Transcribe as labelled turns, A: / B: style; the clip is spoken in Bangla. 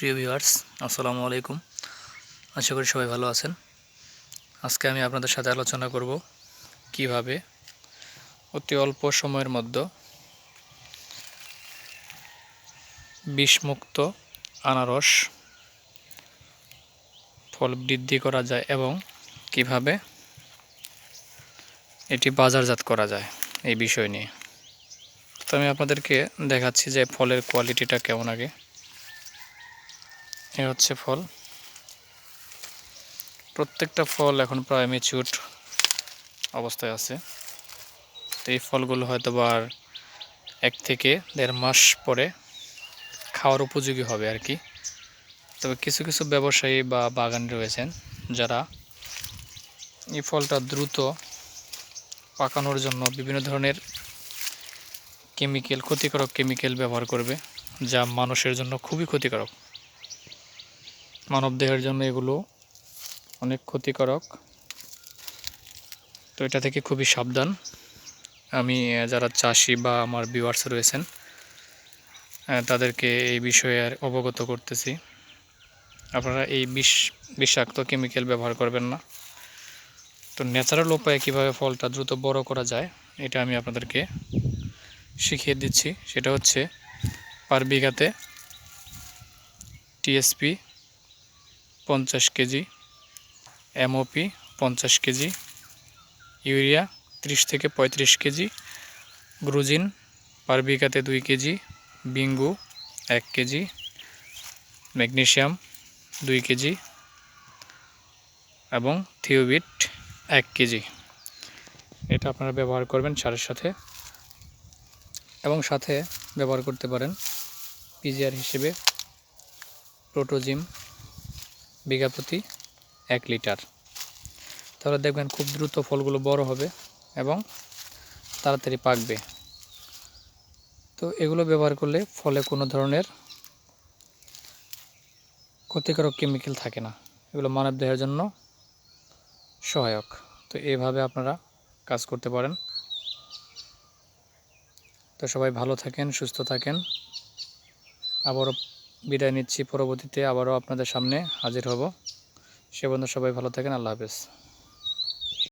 A: প্রিয় ভিউয়ার্স, আসসালামু আলাইকুম। আশা করি সবাই ভালো আছেন। আজকে আমি আপনাদের সাথে আলোচনা করব কীভাবে অতি অল্প সময়ের মধ্যে বিষমুক্ত আনারস ফল বৃদ্ধি করা যায় এবং কীভাবে এটি বাজারজাত করা যায় এই বিষয় নিয়ে। তো আমি আপনাদেরকে দেখাচ্ছি যে ফলের কোয়ালিটিটা কেমন আগে। এ হচ্ছে ফল। প্রত্যেকটা ফল এখন প্রায় মেচিউড অবস্থায় আছে। তো এই ফলগুলো হয়তো আর এক থেকে দেড় মাস পরে খাওয়ার উপযোগী হবে আর কি। তবে কিছু কিছু ব্যবসায়ী বা বাগানি রয়েছেন যারা এই ফলটা দ্রুত পাকানোর জন্য বিভিন্ন ধরনের কেমিক্যাল ক্ষতিকারক কেমিক্যাল ব্যবহার করবে, যা মানুষের জন্য খুবই ক্ষতিকারক। মানবদেহের জন্য এগুলো অনেক ক্ষতিকারক। তো এটা থেকে খুবই সাবধান। আমি যারা চাষি বা আমার ভিউয়ার্স রয়েছেন তাদেরকে এই বিষয়ে আর অবগত করতেছি। আপনারা এই বিষ, বিষাক্ত কেমিক্যাল ব্যবহার করবেন না। তো ন্যাচারাল উপায়ে কীভাবে ফলটা দ্রুত বড় করা যায়, এটা আমি আপনাদেরকে শিখিয়ে দিচ্ছি। সেটা হচ্ছে পার বিঘাতে টিএসপি পঞ্চাশ কেজি এমওপি পঞ্চাশ কেজি, ইউরিয়া ত্রিশ থেকে পঁয়ত্রিশ কেজি, গ্রুজিন পার বিঘাতে দুই কেজি, বিঙ্গু এক কেজি, ম্যাগনেশিয়াম দুই কেজি এবং থিওবিট এক কেজি। এটা আপনারা ব্যবহার করবেন সারের সাথে এবং সাথে ব্যবহার করতে পারেন পিজিআর হিসেবে প্রোটোজিম বিঘা প্রতি এক লিটার। তাহলে দেখবেন খুব দ্রুত ফলগুলো বড় হবে এবং তাড়াতাড়ি পাকবে। তো এগুলো ব্যবহার করলে ফলে কোনো ধরনের ক্ষতিকারক কেমিক্যাল থাকে না। এগুলো মানব দেহের জন্য সহায়ক। তো এইভাবে আপনারা কাজ করতে পারেন। তো সবাই ভালো থাকেন, সুস্থ থাকেন। আবারও বিদায় নিচ্ছি। পরবর্তীতে আবারও আপনাদের সামনে হাজির হব। সে বন্ধু সবাই ভালো থাকেন। আল্লাহ হাফেজ।